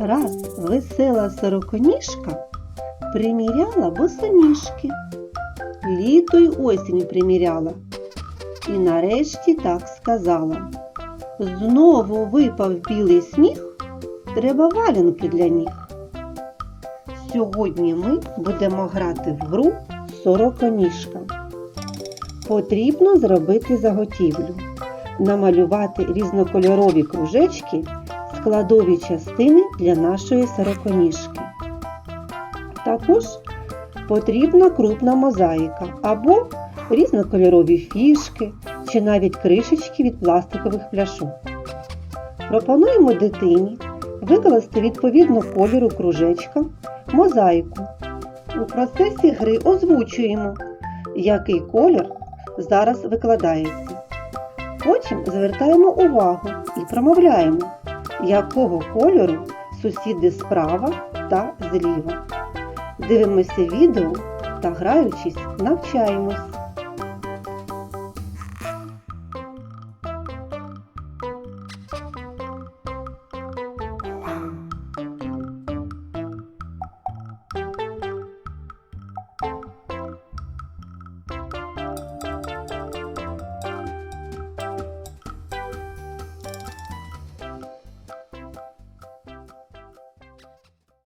Раз весела сороконіжка приміряла босоніжки. Літо й осінь приміряла. І нарешті так сказала. Знову випав білий сніг, треба валянки для ніг. Сьогодні ми будемо грати в гру сороконіжка. Потрібно зробити заготівлю, намалювати різнокольорові кружечки, складові частини для нашої сороконіжки. Також потрібна крупна мозаїка або різнокольорові фішки чи навіть кришечки від пластикових пляшок. Пропонуємо дитині викласти відповідно кольору кружечка мозаїку. У процесі гри озвучуємо, який колір зараз викладається. Потім звертаємо увагу і промовляємо, якого кольору сусіди справа та зліва. Дивимося відео та граючись навчаємось.